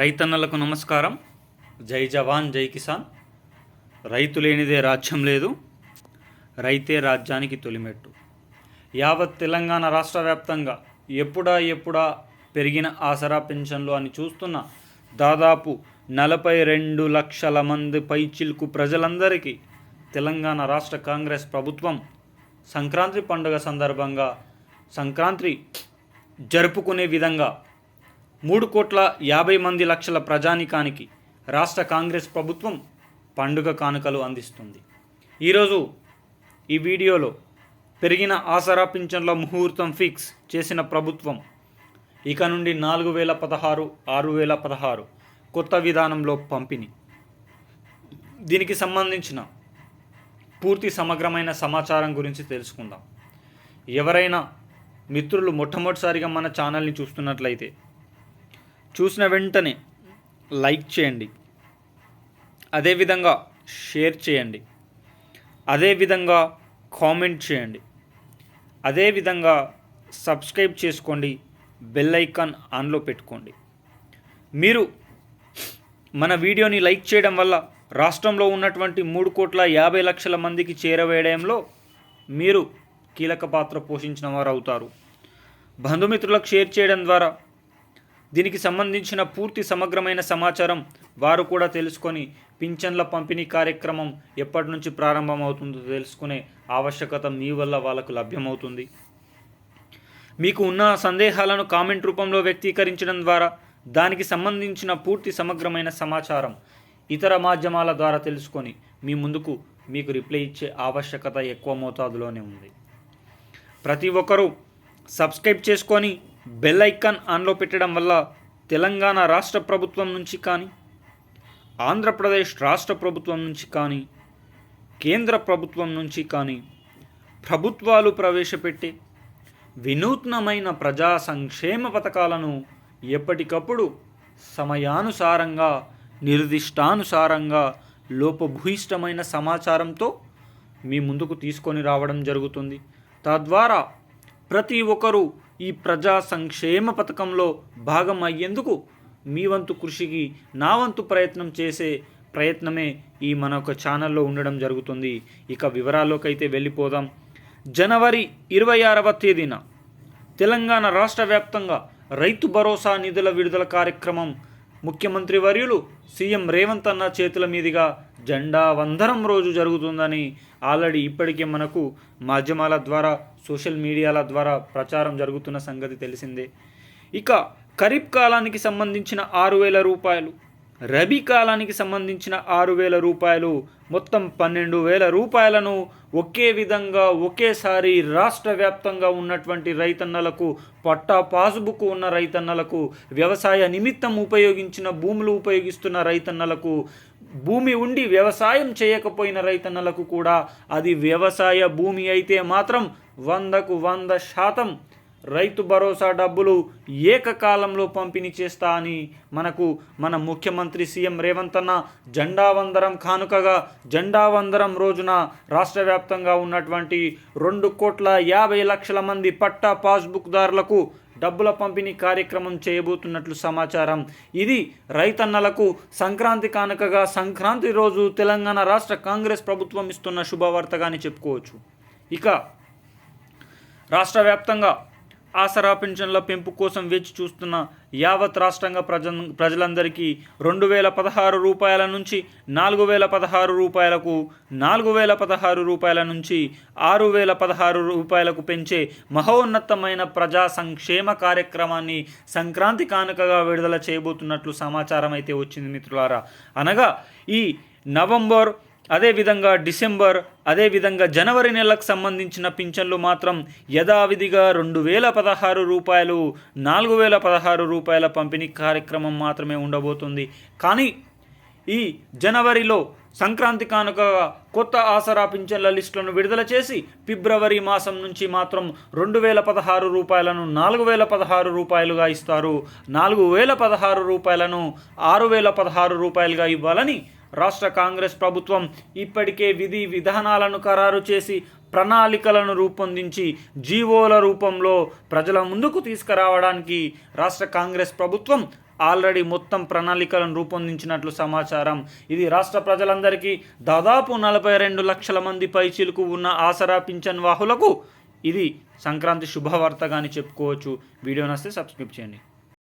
రైతన్నలకు నమస్కారం. జై జవాన్ జై కిసాన్. రైతు లేనిదే రాజ్యం లేదు. రైతే రాజ్యానికి తొలిమెట్టు. యావత్ తెలంగాణ రాష్ట్ర వ్యాప్తంగా ఎప్పుడా ఎప్పుడా పెరిగిన ఆసరా పెన్షన్లు అని చూస్తున్న దాదాపు నలభై రెండు లక్షల మంది పైచిల్కు ప్రజలందరికీ తెలంగాణ రాష్ట్ర కాంగ్రెస్ ప్రభుత్వం సంక్రాంతి పండుగ సందర్భంగా సంక్రాంతి జరుపుకునే విధంగా మూడు కోట్ల యాభై మంది లక్షల ప్రజానికానికి రాష్ట్ర కాంగ్రెస్ ప్రభుత్వం పండుగ కానుకలు అందిస్తుంది. ఈరోజు ఈ వీడియోలో పెరిగిన ఆసరా పింఛన్ల ముహూర్తం ఫిక్స్ చేసిన ప్రభుత్వం ఇక నుండి నాలుగు వేల పదహారు ఆరు వేల పదహారు కొత్త విధానంలో పంపిణీ. దీనికి సంబంధించిన పూర్తి సమగ్రమైన సమాచారం గురించి తెలుసుకుందాం. ఎవరైనా మిత్రులు మొట్టమొదటిసారిగా మన ఛానల్ని చూస్తున్నట్లయితే చూసిన వెంటనే లైక్ చేయండి. అదేవిధంగా షేర్ చేయండి. అదేవిధంగా కామెంట్ చేయండి. అదేవిధంగా సబ్స్క్రైబ్ చేసుకోండి. బెల్ ఐకాన్ ఆన్లో పెట్టుకోండి. మీరు మన వీడియోని లైక్ చేయడం వల్ల రాష్ట్రంలో ఉన్నటువంటి మూడు కోట్ల యాభై లక్షల మందికి చేరవేయడంలో మీరు కీలక పాత్ర పోషించిన వారు అవుతారు బంధుమిత్రులకు షేర్ చేయడం ద్వారా దీనికి సంబంధించిన పూర్తి సమగ్రమైన సమాచారం వారు కూడా తెలుసుకొని పింఛన్ల పంపిణీ కార్యక్రమం ఎప్పటి నుంచి ప్రారంభమవుతుందో తెలుసుకునే ఆవశ్యకత మీ వల్ల వాళ్ళకు లభ్యమవుతుంది. మీకు ఉన్న సందేహాలను కామెంట్ రూపంలో వ్యక్తీకరించడం ద్వారా దానికి సంబంధించిన పూర్తి సమగ్రమైన సమాచారం ఇతర మాధ్యమాల ద్వారా తెలుసుకొని మీ ముందుకు మీకు రిప్లై ఇచ్చే ఆవశ్యకత ఎక్కువ మోతాదులోనే ఉంది. ప్రతి ఒక్కరూ సబ్స్క్రైబ్ చేసుకొని బెల్ ఐకాన్ ఆన్లో పెట్టడం వల్ల తెలంగాణ రాష్ట్ర ప్రభుత్వం నుంచి కానీ ఆంధ్రప్రదేశ్ రాష్ట్ర ప్రభుత్వం నుంచి కానీ కేంద్ర ప్రభుత్వం నుంచి కానీ ప్రభుత్వాలు ప్రవేశపెట్టే వినూత్నమైన ప్రజా సంక్షేమ పథకాలను ఎప్పటికప్పుడు సమయానుసారంగా నిర్దిష్టానుసారంగా లోపభూయిష్టమైన సమాచారంతో మీ ముందుకు తీసుకొని రావడం జరుగుతుంది. తద్వారా ప్రతి ఒక్కరూ ఈ ప్రజా సంక్షేమ పథకంలో భాగం అయ్యేందుకు మీ వంతు కృషికి నా వంతు ప్రయత్నం చేసే ప్రయత్నమే ఈ మన ఒక ఛానల్లో ఉండడం జరుగుతుంది. ఇక వివరాల్లోకి అయితే వెళ్ళిపోదాం. జనవరి ఇరవై ఆరవ తేదీన తెలంగాణ రాష్ట్ర వ్యాప్తంగా రైతు భరోసా నిధుల విడుదల కార్యక్రమం ముఖ్యమంత్రి వర్యులు సీఎం రేవంత్ అన్న చేతుల మీదుగా జెండా వందరం రోజు జరుగుతుందని ఆల్రెడీ ఇప్పటికే మనకు మాధ్యమాల ద్వారా సోషల్ మీడియాల ద్వారా ప్రచారం జరుగుతున్న సంగతి తెలిసిందే. ఇక ఖరీఫ్ కాలానికి సంబంధించిన ఆరు వేల రూపాయలు రబీ కాలానికి సంబంధించిన ఆరు వేల రూపాయలు మొత్తం పన్నెండు వేల రూపాయలను ఒకే విధంగా ఒకేసారి రాష్ట్ర వ్యాప్తంగా ఉన్నటువంటి రైతన్నలకు పట్టా పాసుబుక్ ఉన్న రైతన్నలకు వ్యవసాయ నిమిత్తం ఉపయోగించిన భూములు ఉపయోగిస్తున్న రైతన్నలకు భూమి ఉండి వ్యవసాయం చేయకపోయిన రైతన్నలకు కూడా అది వ్యవసాయ భూమి అయితే మాత్రం వందకు వంద శాతం. రైతు భరోసా డబ్బులు ఏకకాలంలో పంపిణీ చేస్తా అని మనకు మన ముఖ్యమంత్రి సీఎం రేవంత్ అన్న జెండావందరం కానుకగా జెండావందరం రోజున రాష్ట్ర వ్యాప్తంగా ఉన్నటువంటి రెండు కోట్ల యాభై లక్షల మంది పట్టా పాస్బుక్దారులకు డబ్బుల పంపిణీ కార్యక్రమం చేయబోతున్నట్లు సమాచారం. ఇది రైతన్నలకు సంక్రాంతి కానుకగా సంక్రాంతి రోజు తెలంగాణ రాష్ట్ర కాంగ్రెస్ ప్రభుత్వం ఇస్తున్న శుభవార్తగాని చెప్పుకోవచ్చు. ఇక రాష్ట్ర వ్యాప్తంగా ఆసరా పింఛన్ల పెంపు కోసం వేచి చూస్తున్న యావత్ రాష్ట్రంగా ప్రజ ప్రజలందరికీ రెండు వేల పదహారు రూపాయల నుంచి నాలుగు వేల పదహారు రూపాయలకు నాలుగు వేల పదహారు రూపాయల నుంచి ఆరు వేల పదహారు రూపాయలకు పెంచే మహోన్నతమైన ప్రజా సంక్షేమ కార్యక్రమాన్ని సంక్రాంతి కానుకగా విడుదల చేయబోతున్నట్లు సమాచారం అయితే వచ్చింది మిత్రులారా. అనగా ఈ నవంబర్ అదేవిధంగా డిసెంబర్ అదేవిధంగా జనవరి నెలకు సంబంధించిన పింఛన్లు మాత్రం యథావిధిగా రెండు వేల పదహారు రూపాయలు నాలుగు వేల పదహారు రూపాయల పంపిణీ కార్యక్రమం మాత్రమే ఉండబోతుంది. కానీ ఈ జనవరిలో సంక్రాంతి కానుక కొత్త ఆసరా పింఛన్ల లిస్టులను విడుదల చేసి ఫిబ్రవరి మాసం నుంచి మాత్రం రెండు వేల పదహారు రూపాయలను నాలుగు వేల పదహారు రూపాయలుగా ఇస్తారు. నాలుగు వేల పదహారు రూపాయలను ఆరు వేల పదహారు రూపాయలుగా ఇవ్వాలని రాష్ట్ర కాంగ్రెస్ ప్రభుత్వం ఇప్పటికే విధి విధానాలను ఖరారు చేసి ప్రణాళికలను రూపొందించి జీవోల రూపంలో ప్రజల ముందుకు తీసుకురావడానికి రాష్ట్ర కాంగ్రెస్ ప్రభుత్వం ఆల్రెడీ మొత్తం ప్రణాళికలను రూపొందించినట్లు సమాచారం. ఇది రాష్ట్ర ప్రజలందరికీ దాదాపు నలభై రెండు లక్షల మంది పైచీలకు ఉన్న ఆసరా పింఛన్ వాహులకు ఇది సంక్రాంతి శుభవార్తగా అని చెప్పుకోవచ్చు. వీడియో నస్తే సబ్స్క్రైబ్ చేయండి.